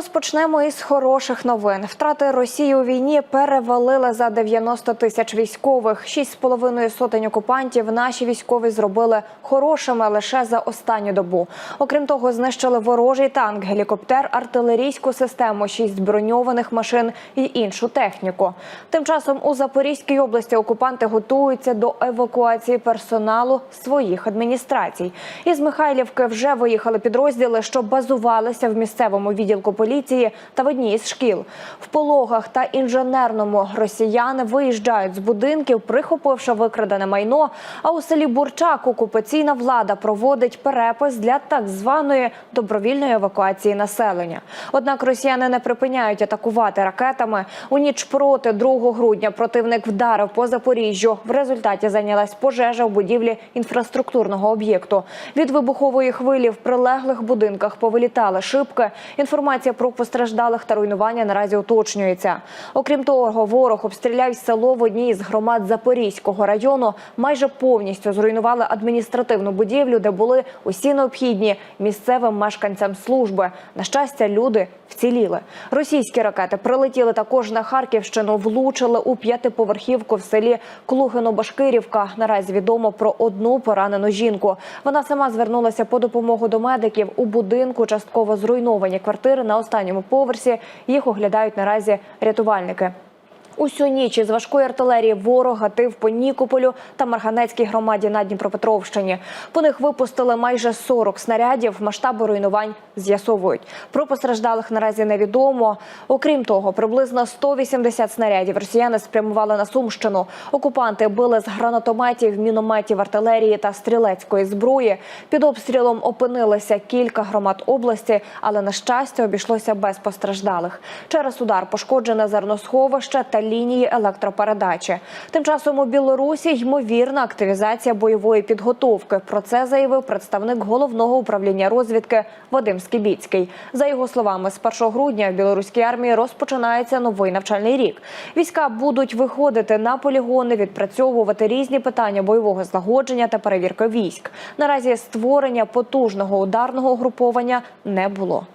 Розпочнемо із хороших новин. Втрати Росії у війні перевалили за 90 тисяч військових. Шість з половиною сотень окупантів наші військові зробили хорошими лише за останню добу. Окрім того, знищили ворожий танк, гелікоптер, артилерійську систему, шість броньованих машин і іншу техніку. Тим часом у Запорізькій області окупанти готуються до евакуації персоналу своїх адміністрацій. Із Михайлівки вже виїхали підрозділи, що базувалися в місцевому відділку поліції та в одній із шкіл. В пологах та інженерному росіяни виїжджають з будинків, прихопивши викрадене майно. А у селі Бурчак окупаційна влада проводить перепис для так званої добровільної евакуації населення. Однак росіяни не припиняють атакувати ракетами. У ніч проти 2 грудня противник вдарив по Запоріжжю. В результаті зайнялась пожежа в будівлі інфраструктурного об'єкту. Від вибухової хвилі в прилеглих будинках повилітали шибки. Інформація про постраждалих та руйнування наразі уточнюється. Окрім того, ворог обстріляв село в одній із громад Запорізького району. Майже повністю зруйнували адміністративну будівлю, де були усі необхідні місцевим мешканцям служби. На щастя, люди вціліли. Російські ракети прилетіли також на Харківщину, влучили у п'ятиповерхівку в селі Клугино-Башкирівка. Наразі відомо про одну поранену жінку. Вона сама звернулася по допомогу до медиків у будинку. Частково зруйновані квартири на останньому поверсі. Їх оглядають наразі рятувальники. Усю ніч із важкої артилерії ворог гатив по Нікополю та Марганецькій громаді на Дніпропетровщині. По них випустили майже 40 снарядів. Масштаби руйнувань з'ясовують. Про постраждалих наразі невідомо. Окрім того, приблизно 180 снарядів росіяни спрямували на Сумщину. Окупанти били з гранатометів, мінометів, артилерії та стрілецької зброї. Під обстрілом опинилися кілька громад області, але на щастя обійшлося без постраждалих. Через удар пошкоджене зерносховище та лінії електропередачі. Тим часом у Білорусі ймовірна активізація бойової підготовки. Про це заявив представник головного управління розвідки Вадим Скібіцький. За його словами, з 1 грудня в білоруській армії розпочинається новий навчальний рік. Війська будуть виходити на полігони, відпрацьовувати різні питання бойового злагодження та перевірки військ. Наразі створення потужного ударного угруповання не було.